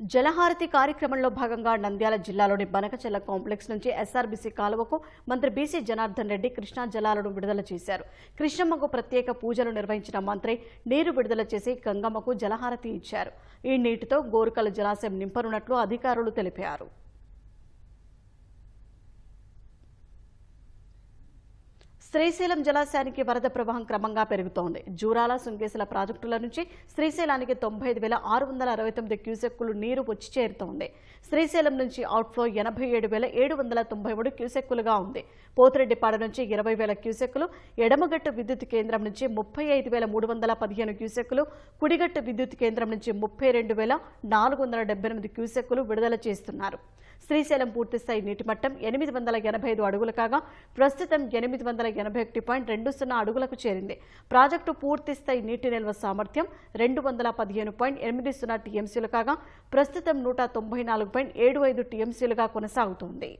జలహారతి కార్యక్రమంలో భాగంగా నంద్యాల జిల్లాలోని బనకచెల్ల కాంప్లెక్స్ నుంచి ఎస్ఆర్బీసీ కాలువకు మంత్రి బీసీ జనార్దన్ రెడ్డి కృష్ణా జలాలను విడుదల చేశారు. కృష్ణమ్మకు ప్రత్యేక పూజలు నిర్వహించిన మంత్రి నీరు విడుదల చేసి గంగమ్మకు జలహారతి ఇచ్చారు. ఈ నీటితో గోరుకల జలాశయం నింపనున్నట్లు అధికారులు తెలిపారు. శ్రీశైలం జలాశయానికి వరద ప్రవాహం క్రమంగా పెరుగుతోంది. జూరాల సుంకేశల ప్రాజెక్టుల నుంచి శ్రీశైలానికి తొంభై ఐదు వేల ఆరు వందల అరవై తొమ్మిది క్యూసెక్కులు నీరు వచ్చి చేరుతోంది. శ్రీశైలం నుంచి అవుట్ఫ్లో ఎనభై ఏడు వేల ఏడు వందల తొంభై మూడు క్యూసెక్కులుగా ఉంది. పోతిరెడ్డిపాడ నుంచి ఇరవై వేల క్యూసెక్కులు ఎడమగట్టు విద్యుత్ కేంద్రం నుంచి ముప్పై ఐదు వేల మూడు వందల పదిహేను క్యూసెక్కులు కుడిగట్టు విద్యుత్ కేంద్రం నుంచి ముప్పై రెండు వేల నాలుగు వందల డెబ్బై ఎనిమిది క్యూసెక్కులు విడుదల చేస్తున్నారు. శ్రీశైలం పూర్తిస్థాయి నీటిమట్టం ఎనిమిది వందల ఎనభై ఐదు అడుగులు కాగా ప్రస్తుతం ఎనిమిది వందల ఎనభై ఒకటి పాయింట్ రెండు సున్నా అడుగులకు చేరింది. ప్రాజెక్టు పూర్తి స్థాయి నీటి నిల్వ సామర్థ్యం రెండు వందల పదిహేను పాయింట్ ఎనిమిది సున్నా టీఎంసీలు కాగా ప్రస్తుతం నూట తొంభై నాలుగు పాయింట్ ఏడు ఐదు టీఎంసీలుగా కొనసాగుతోంది